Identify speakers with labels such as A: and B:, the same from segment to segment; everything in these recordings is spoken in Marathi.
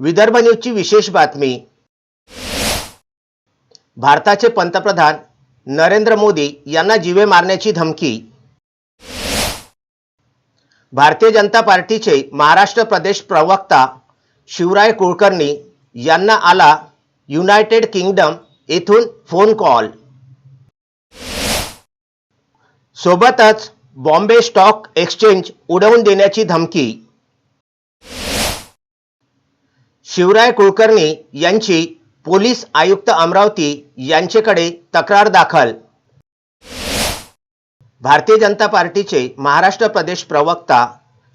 A: विदर्भ न्यूजची विशेष बातमी. भारताचे पंतप्रधान नरेंद्र मोदी यांना जीवे मारण्याची धमकी. भारतीय जनता पार्टीचे महाराष्ट्र प्रदेश प्रवक्ता शिवराय कुलकर्णी यांना आला युनायटेड किंगडम येथून फोन कॉल. सोबतच बॉम्बे स्टॉक एक्सचेंज उडवून देण्याची धमकी. शिवराय कुलकर्णी यांची पोलीस आयुक्त अमरावती यांच्याकडे तक्रार दाखल. भारतीय जनता पार्टीचे महाराष्ट्र प्रदेश प्रवक्ता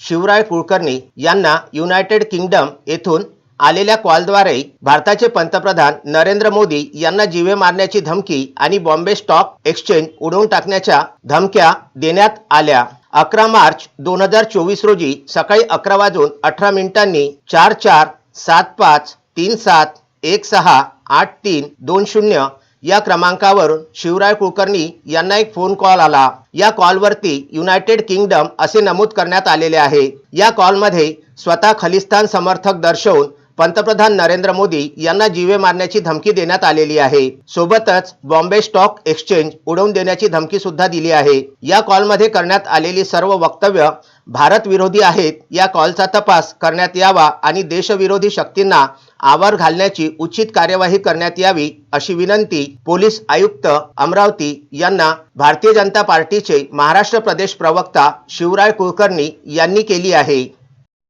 A: शिवराय कुलकर्णी यांना युनायटेड किंगडम येथून आलेल्या कॉलद्वारे भारताचे पंतप्रधान नरेंद्र मोदी यांना जीवे मारण्याची धमकी आणि बॉम्बे स्टॉक एक्सचेंज उडवून टाकण्याच्या धमक्या देण्यात आल्या. अकरा मार्च दोन हजार चोवीस रोजी सकाळी अकरा वाजून अठरा मिनिटांनी चार चार सात पाच तीन सात एक सहा आठ तीन दोन शून्य या क्रमांकावरून शिवराय कुलकर्णी यांना एक फोन कॉल आला. या कॉलवरती युनायटेड किंगडम असे नमूद करण्यात आलेले आहे. या कॉलमध्ये स्वतः खलिस्तान समर्थक दर्शवून पंतप्रधान नरेंद्र मोदी यांना जीवे मारण्याची धमकी देण्यात आलेली आहे. सोबतच बॉम्बे स्टॉक एक्सचेंज उडवून देण्याची धमकी सुद्धा दिली आहे. या कॉलमध्ये करण्यात आलेली सर्व वक्तव्य भारत विरोधी आहेत या कॉलचा तपास करण्यात यावा आणि देशविरोधी शक्तींना आवर घालण्याची उचित कार्यवाही करण्यात यावी अशी विनंती पोलीस आयुक्त अमरावती यांना भारतीय जनता पार्टीचे महाराष्ट्र प्रदेश प्रवक्ता शिवराय कुलकर्णी यांनी केली आहे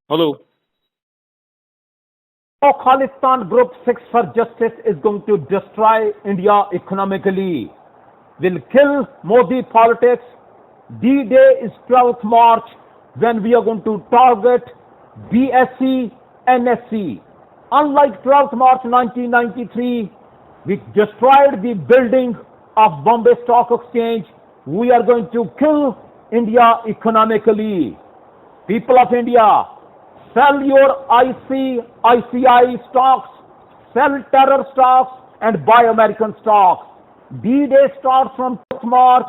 B: Hello.
C: No Khalistan Group 6 for Justice is going to destroy India economically, will kill Modi politics. D-Day is 12th March when we are going to target BSC, NSC. Unlike 12th March 1993, we destroyed the building of Bombay Stock Exchange. We are going to kill India economically. People of India, sell your IC, ICI stocks, sell terror stocks and buy American stocks. D-Day starts from 12th March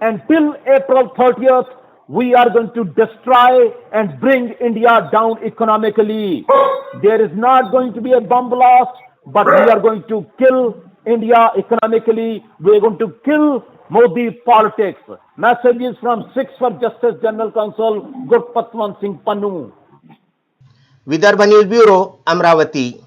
C: until April 30th we are going to destroy and bring India down economically. There is not going to be a bomb blast, but we are going to kill India economically. We are going to kill Modi politics. Messages from Six for Justice General Counsel Gurpatwan Singh Panu.
A: Vidarbha News Bureau, Amravati.